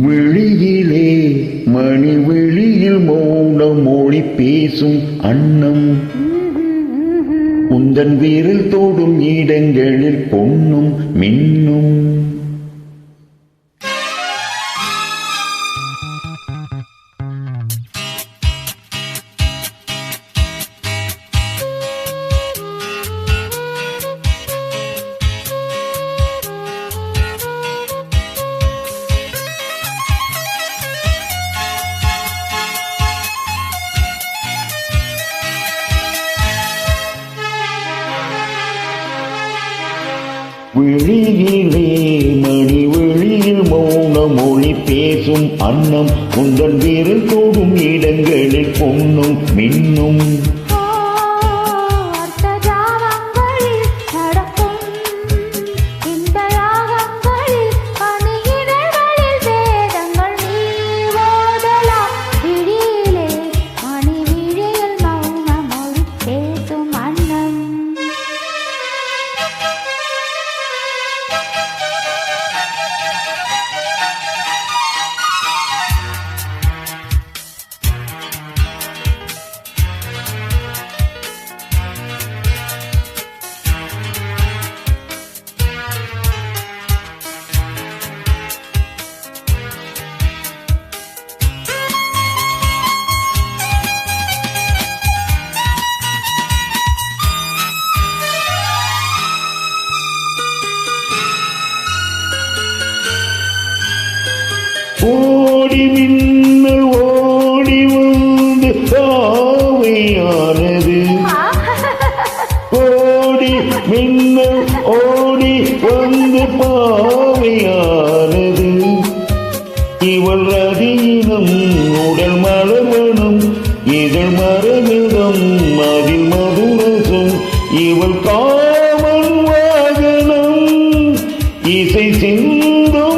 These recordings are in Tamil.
விழியிலே மணி விழியில் மௌன மொழி பேசும் அன்னம். உந்தன் வீரில் தோடும் இடங்களில் பொன்னும் மின்னும். விழியிலே மணி வெளியில் மௌன மொழி பேசும் அன்னம் உந்தன் வீரில் தோடும் இடங்களில் பொன்னும் மின்னும். ஓடி மின்னல் ஓடி வந்து ஆவையானது ஓடி மின்னல் ஓடி வந்து பாவையானது இவள் ரதியினம் உடல் மலர்வனம் இதழ் மரமிதம் அதில் மதுரசம் இவள் காமன் வாகனம் இசை சிந்தும்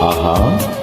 Aha.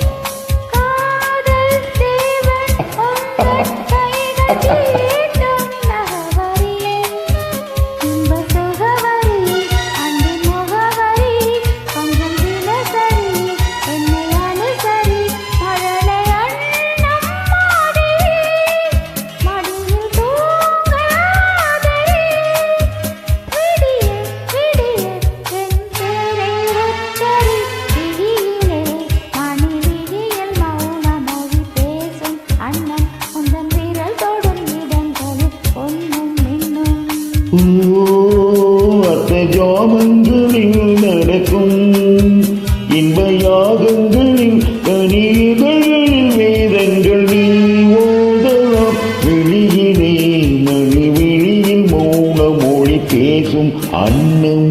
அத்த ஜாமங்களில் நடக்கும் இன்ப யாகங்களில் கனிதழில் வேதங்கள் நீ ஓதலாம் விழியிலே மணி விழியில் மௌன மொழி பேசும் அன்னம்.